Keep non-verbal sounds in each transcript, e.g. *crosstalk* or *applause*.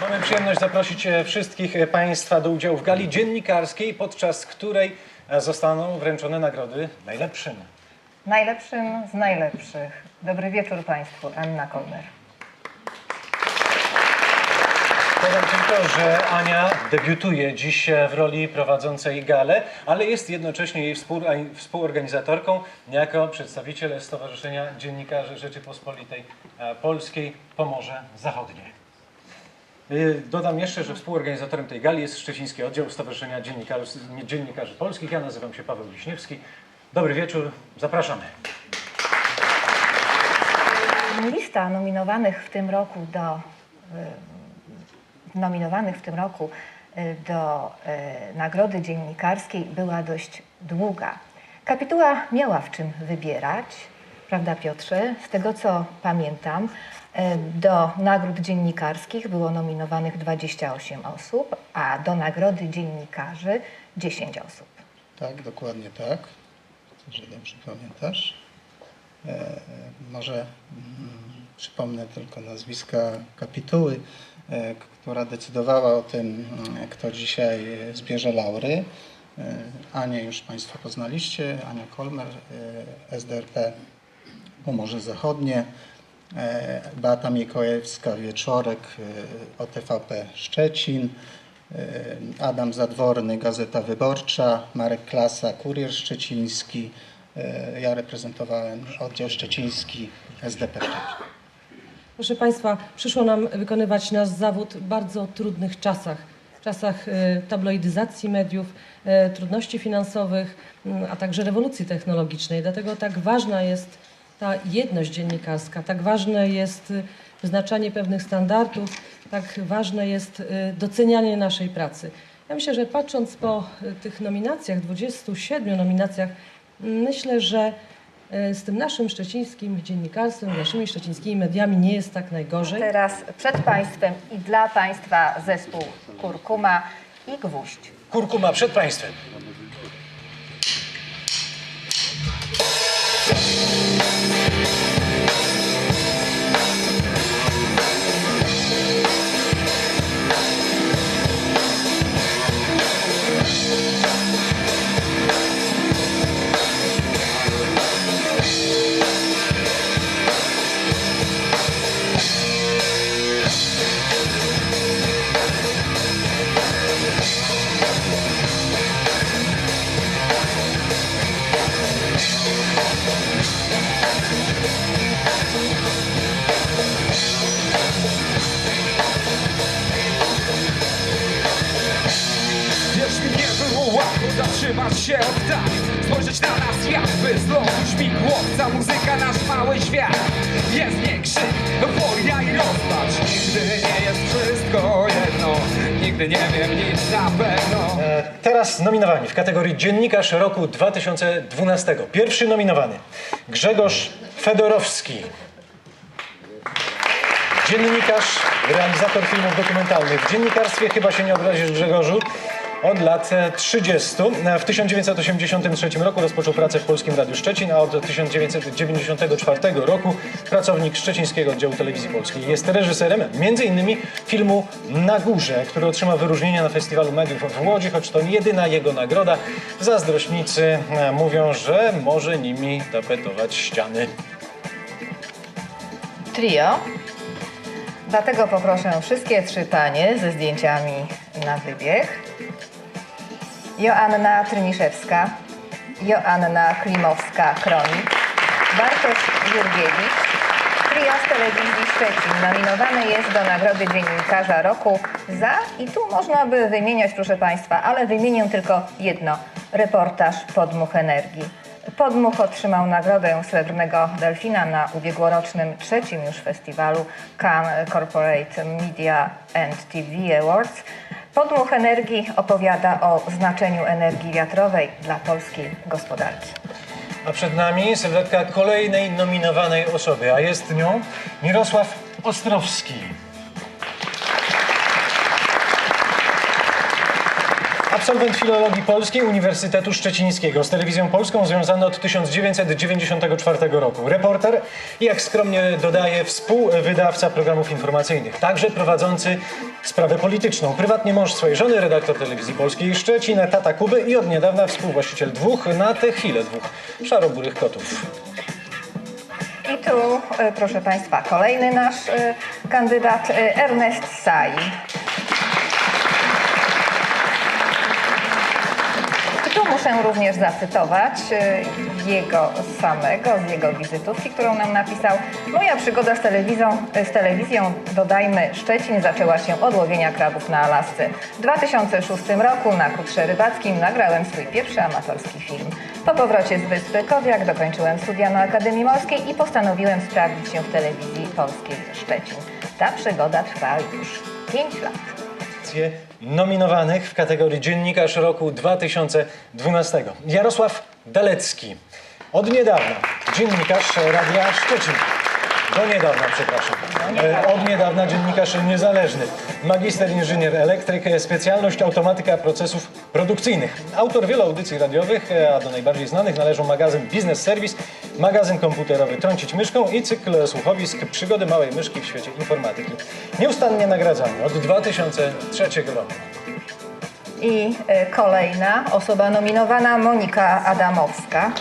Mamy przyjemność zaprosić e, wszystkich e, Państwa do udziału w gali dziennikarskiej, podczas której e, zostaną wręczone nagrody najlepszym. Najlepszym z najlepszych. Dobry wieczór Państwu. Anna Kolmer. Powiem tylko, że Ania debiutuje dziś w roli prowadzącej galę, ale jest jednocześnie jej współ- współorganizatorką jako przedstawiciel Stowarzyszenia Dziennikarzy Rzeczypospolitej Polskiej Pomorze Zachodnie. Y, Dodam jeszcze, że współorganizatorem tej gali jest Szczeciński Oddział Stowarzyszenia Dziennikarzy, Dziennikarzy Polskich. Ja nazywam się Paweł Wiśniewski. Dobry wieczór, zapraszamy. Lista nominowanych w tym roku do y, nominowanych w tym roku y, do nagrody dziennikarskiej była dość długa. Kapituła miała w czym wybierać, prawda Piotrze? Z tego co pamiętam, y, do nagród dziennikarskich było nominowanych 28 osób, a do nagrody dziennikarzy 10 osób. Tak, dokładnie tak. Że dobrze pamiętasz. E, e, może mm, przypomnę tylko nazwiska kapituły, e, która decydowała o tym, mm, kto dzisiaj e, zbierze laury. E, Anię już Państwo poznaliście, Ania Kolmer, e, SDRP Pomorze Zachodnie, e, Beata Mikołajewska Wieczorek, e, OTVP Szczecin, e, Adam Zadworny, Gazeta Wyborcza, Marek Klasa, Kurier Szczeciński. Ja reprezentowałem oddział szczeciński SDP. Proszę Państwa, przyszło nam wykonywać nasz zawód w bardzo trudnych czasach. W czasach tabloidyzacji mediów, trudności finansowych, m, a także rewolucji technologicznej. Dlatego tak ważna jest ta jedność dziennikarska, tak ważne jest e, wyznaczanie pewnych standardów, tak ważne jest e, docenianie naszej pracy. Ja myślę, że patrząc po e, tych nominacjach, 27 nominacjach, m, myślę, że z tym naszym szczecińskim dziennikarstwem, naszymi szczecińskimi mediami nie jest tak najgorzej. Teraz przed Państwem i dla Państwa zespół Kurkuma i Gwóźdź. Kurkuma przed Państwem. Thank zatrzymać się od tak Spojrzeć na nas jakby z lotu śmigłowca Muzyka nasz mały świat Jest nie krzyk, woja i rozpacz Nigdy nie jest wszystko jedno Nigdy nie wiem nic na pewno E, Teraz nominowani w kategorii Dziennikarz Roku 2012. Pierwszy nominowany Grzegorz Fedorowski. Dziennikarz, realizator filmów dokumentalnych. W dziennikarstwie chyba się nie obrazisz Grzegorzu. Od lat e, 30. E, W 1983 roku rozpoczął pracę w Polskim Radiu Szczecin, a od 1994 roku pracownik Szczecińskiego Oddziału Telewizji Polskiej. Jest reżyserem m.in. filmu Na Górze, który otrzymał wyróżnienie na Festiwalu Mediów w Łodzi, choć to jedyna jego nagroda. Zazdrośnicy e, mówią, że może nimi tapetować ściany. Trio. Dlatego poproszę wszystkie trzy panie ze zdjęciami na wybieg. Joanna Tryniszewska, Joanna Klimowska-Kronik, Bartosz Jurgiewicz. Trio telewizji Szczecin nominowane jest do Nagrody Dziennikarza Roku za, i tu można by wymieniać, proszę Państwa, ale wymienię tylko jedno, reportaż Podmuch Energii. Podmuch otrzymał nagrodę Srebrnego Delfina na ubiegłorocznym trzecim już festiwalu Cannes Corporate Media and TV Awards. Podmuch Energii opowiada o znaczeniu energii wiatrowej dla polskiej gospodarki. A przed nami sylwetka kolejnej nominowanej osoby, a jest nią Mirosław Ostrowski. Absolwent filologii polskiej Uniwersytetu Szczecińskiego. Z telewizją polską związany od 1994 roku. Reporter i jak skromnie dodaje, współwydawca programów informacyjnych. Także prowadzący sprawę polityczną. Prywatnie mąż swojej żony, redaktor telewizji polskiej Szczecin, tata Kuby i od niedawna współwłaściciel dwóch, na tę chwilę dwóch, szaroburych kotów. I tu, e, proszę Państwa, kolejny nasz e, kandydat, e, Ernest Sai. Muszę również zacytować e, jego samego, z jego wizytówki, którą nam napisał. Moja przygoda z telewizją, z telewizją, dodajmy, Szczecin zaczęła się od łowienia krabów na Alasce. W 2006 roku na Kutrze Rybackim nagrałem swój pierwszy amatorski film. Po powrocie z wyspy Kowiak dokończyłem studia na Akademii Morskiej i postanowiłem sprawdzić się w telewizji polskiej Szczecin. Ta przygoda trwa już 5 lat. Nominowanych w kategorii Dziennikarz Roku 2012. Jarosław Dalecki. Od niedawna dziennikarz Radia Szczecin. Do niedawna, przepraszam. E, Od niedawna dziennikarz niezależny. Magister inżynier elektryk, e, specjalność automatyka procesów produkcyjnych. Autor wielu audycji radiowych, e, a do najbardziej znanych należą magazyn Business Service, magazyn komputerowy Trącić Myszką i cykl słuchowisk Przygody Małej Myszki w świecie informatyki. Nieustannie nagradzany od 2003 roku. I e, kolejna osoba nominowana, Monika Adamowska.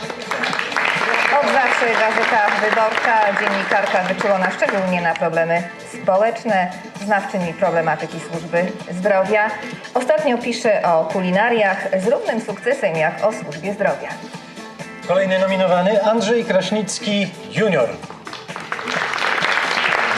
Od zawsze Gazeta Wyborcza, dziennikarka wyczulona szczególnie na problemy społeczne, znawczyni problematyki służby zdrowia. Ostatnio pisze o kulinariach z równym sukcesem jak o służbie zdrowia. Kolejny nominowany Andrzej Kraśnicki Junior.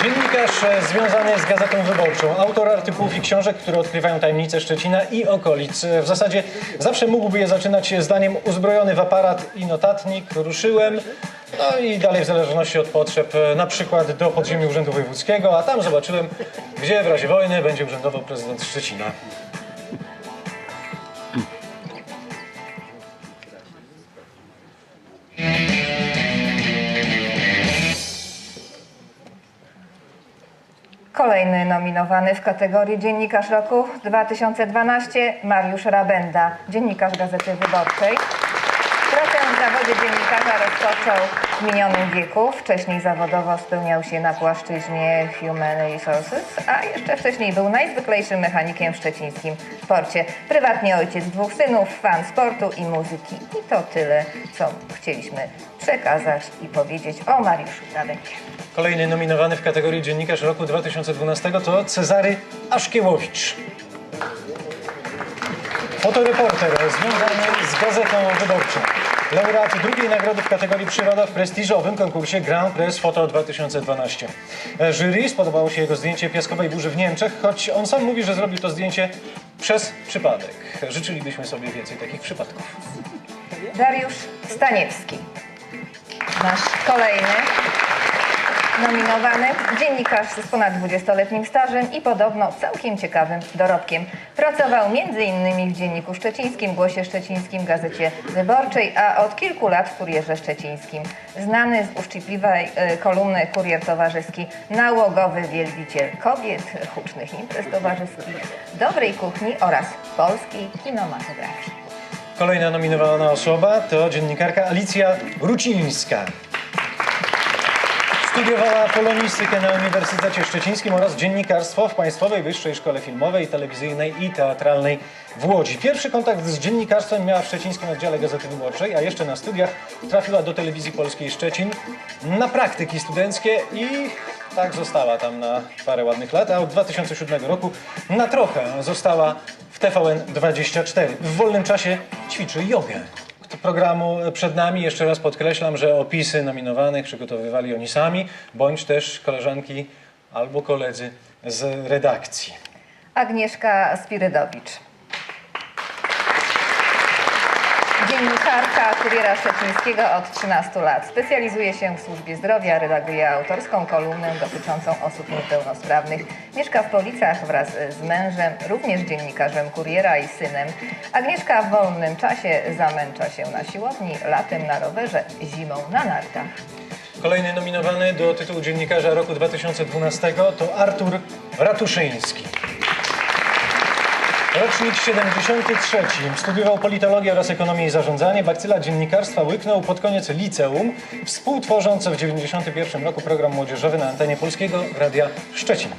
Dziennikarz e, związany z Gazetą Wyborczą, autor artykułów i książek, które odkrywają tajemnice Szczecina i okolic. E, W zasadzie zawsze mógłby je zaczynać zdaniem uzbrojony w aparat i notatnik, ruszyłem, no i dalej w zależności od potrzeb, e, na przykład do podziemi Urzędu Wojewódzkiego, a tam zobaczyłem, gdzie w razie wojny będzie urzędował prezydent Szczecina. Kolejny nominowany w kategorii Dziennikarz Roku 2012 Mariusz Rabenda, dziennikarz Gazety Wyborczej. Zawodzie dziennikarza rozpoczął w minionym wieku. Wcześniej zawodowo spełniał się na płaszczyźnie Human Resources, a jeszcze wcześniej był najzwyklejszym mechanikiem w szczecińskim porcie. Prywatnie ojciec dwóch synów, fan sportu i muzyki. I to tyle, co chcieliśmy przekazać i powiedzieć o Mariuszu Rabendzie. Kolejny nominowany w kategorii Dziennikarz Roku 2012 to Cezary Aszkiewowicz. Fotoreporter związany z Gazetą Wyborczą. Laureat drugiej nagrody w kategorii Przyroda w prestiżowym konkursie Grand Press Foto 2012. E, Jury spodobało się jego zdjęcie piaskowej burzy w Niemczech, choć on sam mówi, że zrobił to zdjęcie przez przypadek. Życzylibyśmy sobie więcej takich przypadków. Dariusz Staniewski. Nasz kolejny nominowany dziennikarz z ponad 20-letnim stażem i podobno całkiem ciekawym dorobkiem. Pracował m.in. w Dzienniku Szczecińskim, Głosie Szczecińskim, Gazecie Wyborczej, a od kilku lat w Kurierze Szczecińskim. Znany z uszczypliwej e, kolumny Kurier Towarzyski, nałogowy wielbiciel kobiet, hucznych imprez towarzyskich, dobrej kuchni oraz polskiej kinematografii. Kolejna nominowana osoba to dziennikarka Alicja Rucińska. Studiowała polonistykę na Uniwersytecie Szczecińskim oraz dziennikarstwo w Państwowej Wyższej Szkole Filmowej, Telewizyjnej i Teatralnej w Łodzi. Pierwszy kontakt z dziennikarstwem miała w szczecińskim oddziale Gazety Wyborczej, a jeszcze na studiach trafiła do Telewizji Polskiej Szczecin na praktyki studenckie i tak została tam na parę ładnych lat, a od 2007 roku na trochę została w TVN24. W wolnym czasie ćwiczy jogę. Programu przed nami jeszcze raz podkreślam, że opisy nominowanych przygotowywali oni sami, bądź też koleżanki albo koledzy z redakcji. Agnieszka Spirydowicz. Kuriera Szczecińskiego od 13 lat. Specjalizuje się w służbie zdrowia, redaguje autorską kolumnę dotyczącą osób niepełnosprawnych. Mieszka w Policach wraz z mężem, również dziennikarzem Kuriera i synem. Agnieszka w wolnym czasie zamęcza się na siłowni, latem na rowerze, zimą na nartach. Kolejny nominowany do tytułu dziennikarza roku 2012 to Artur Ratuszyński. Rocznik 73. Studiował politologię oraz ekonomię i zarządzanie. Bakcyla dziennikarstwa łyknął pod koniec liceum, współtworząc w 91 roku program młodzieżowy na antenie Polskiego Radia Szczecin.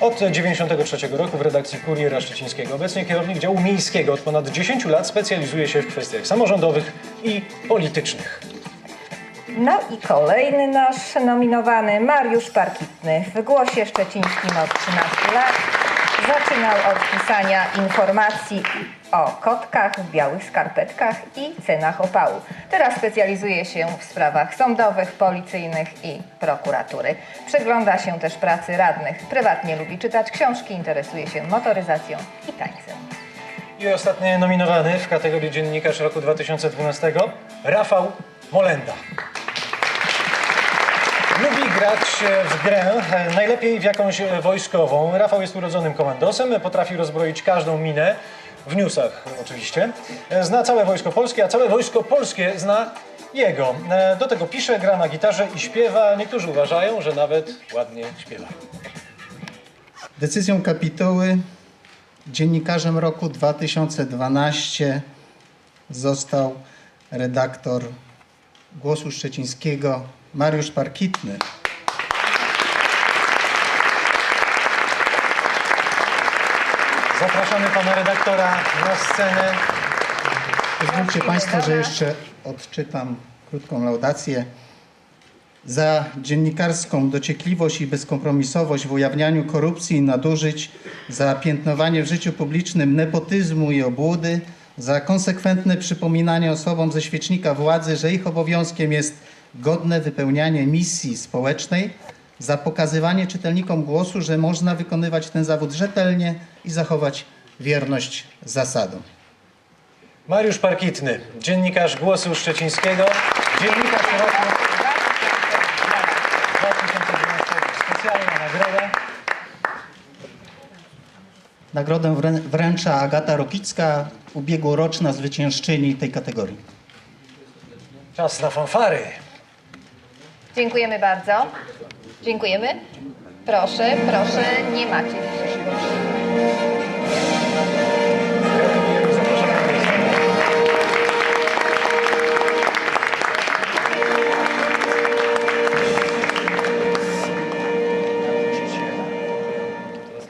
Od 93 roku w redakcji Kuriera Szczecińskiego. Obecnie kierownik działu miejskiego. Od ponad 10 lat specjalizuje się w kwestiach samorządowych i politycznych. No i kolejny nasz nominowany Mariusz Parkitny. W Głosie Szczecińskim od 13 lat zaczynał od pisania informacji o kotkach w białych skarpetkach i cenach opału. Teraz specjalizuje się w sprawach sądowych, policyjnych i prokuratury. Przygląda się też pracy radnych. Prywatnie lubi czytać książki, interesuje się motoryzacją i tańcem. I ostatni nominowany w kategorii dziennikarz roku 2012 Rafał Molenda. Lubi grać w grę, e, najlepiej w jakąś e, wojskową. Rafał jest urodzonym komandosem, potrafi rozbroić każdą minę, w newsach oczywiście. E, Zna całe Wojsko Polskie, a całe Wojsko Polskie zna jego. E, Do tego pisze, gra na gitarze i śpiewa. Niektórzy uważają, że nawet ładnie śpiewa. Decyzją kapituły dziennikarzem roku 2012 został redaktor Głosu Szczecińskiego Mariusz Parkitny. Zapraszamy pana redaktora na scenę. Pozwólcie Państwo, że jeszcze odczytam krótką laudację. Za dziennikarską dociekliwość i bezkompromisowość w ujawnianiu korupcji i nadużyć, za piętnowanie w życiu publicznym nepotyzmu i obłudy, za konsekwentne przypominanie osobom ze świecznika władzy, że ich obowiązkiem jest godne wypełnianie misji społecznej, za pokazywanie czytelnikom głosu, że można wykonywać ten zawód rzetelnie i zachować wierność zasadom. Mariusz Parkitny, dziennikarz Głosu Szczecińskiego, dziennikarz roku 2012. Specjalna nagroda. Nagrodę wrę- wręcza Agata Rokicka, ubiegłoroczna zwyciężczyni tej kategorii. Czas na fanfary. Dziękujemy bardzo. Dziękujemy. Proszę, proszę, nie macie dzisiaj.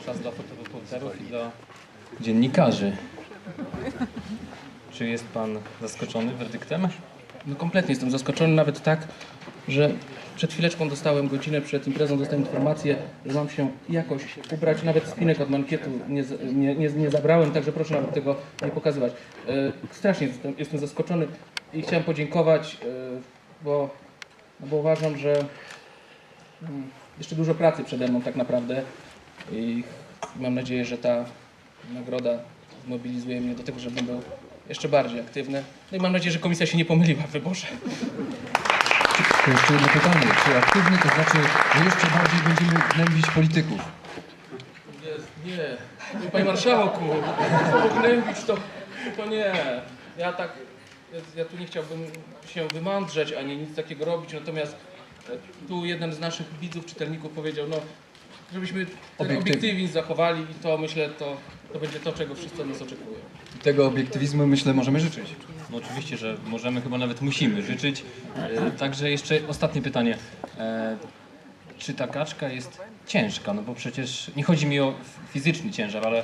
Czas dla i dla dziennikarzy. Czy jest pan zaskoczony werdyktem? No kompletnie jestem zaskoczony, nawet tak, że przed chwileczką dostałem godzinę przed imprezą, dostałem informację, że mam się jakoś ubrać, nawet spinek od mankietu nie, nie, nie, nie zabrałem, także proszę nawet tego nie pokazywać. E, strasznie jestem, jestem zaskoczony i chciałem podziękować, e, bo, no bo uważam, że mm, jeszcze dużo pracy przede mną tak naprawdę i mam nadzieję, że ta nagroda zmobilizuje mnie do tego, żebym był jeszcze bardziej aktywny. No i mam nadzieję, że komisja się nie pomyliła w wyborze. To jeszcze jedno pytanie. Czy aktywny to znaczy, że jeszcze bardziej będziemy gnębić polityków? Nie, nie. Panie marszałku, gnębić to, to nie. Ja tak, ja, ja tu nie chciałbym się wymądrzeć, ani nic takiego robić, natomiast tu jeden z naszych widzów, czytelników powiedział, no, żebyśmy ten Obiektywnie. obiektywizm zachowali i to myślę, to, to będzie to, czego wszyscy od nas oczekują. Tego obiektywizmu myślę możemy życzyć. No oczywiście, że możemy, chyba nawet musimy życzyć. E, Także jeszcze ostatnie pytanie. E, Czy ta kaczka jest ciężka? No bo przecież nie chodzi mi o fizyczny ciężar, ale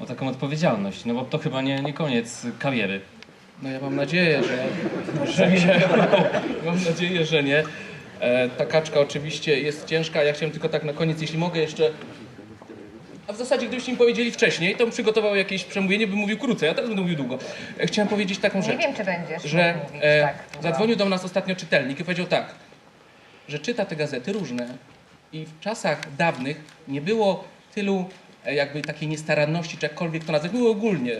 o taką odpowiedzialność. No bo to chyba nie, nie koniec kariery. No ja mam nadzieję, że, że nie. *laughs* Mam nadzieję, że nie. E, ta kaczka oczywiście jest ciężka. Ja chciałem tylko tak na koniec, jeśli mogę jeszcze. A w zasadzie gdybyście mi powiedzieli wcześniej, to bym przygotował jakieś przemówienie, bym mówił krócej, a teraz będę mówił długo. E, chciałem powiedzieć taką Nie rzecz, wiem, czy będziesz że mówić e, tak długo. zadzwonił do nas ostatnio czytelnik i powiedział tak, że czyta te gazety różne i w czasach dawnych nie było tylu e, jakby takiej niestaranności, czy jakkolwiek to nazwać, było ogólnie.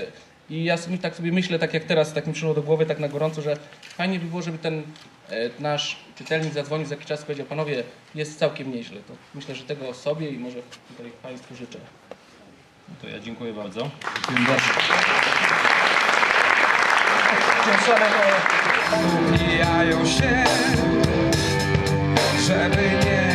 I ja sobie tak sobie myślę, tak jak teraz, tak mi przyszło do głowy, tak na gorąco, że fajnie by było, żeby ten e, nasz czytelnik zadzwonił za jakiś czas i powiedział, panowie, jest całkiem nieźle. To myślę, że tego sobie i może tutaj Państwu życzę. No to ja dziękuję bardzo. Dziękuję bardzo. E, się, żeby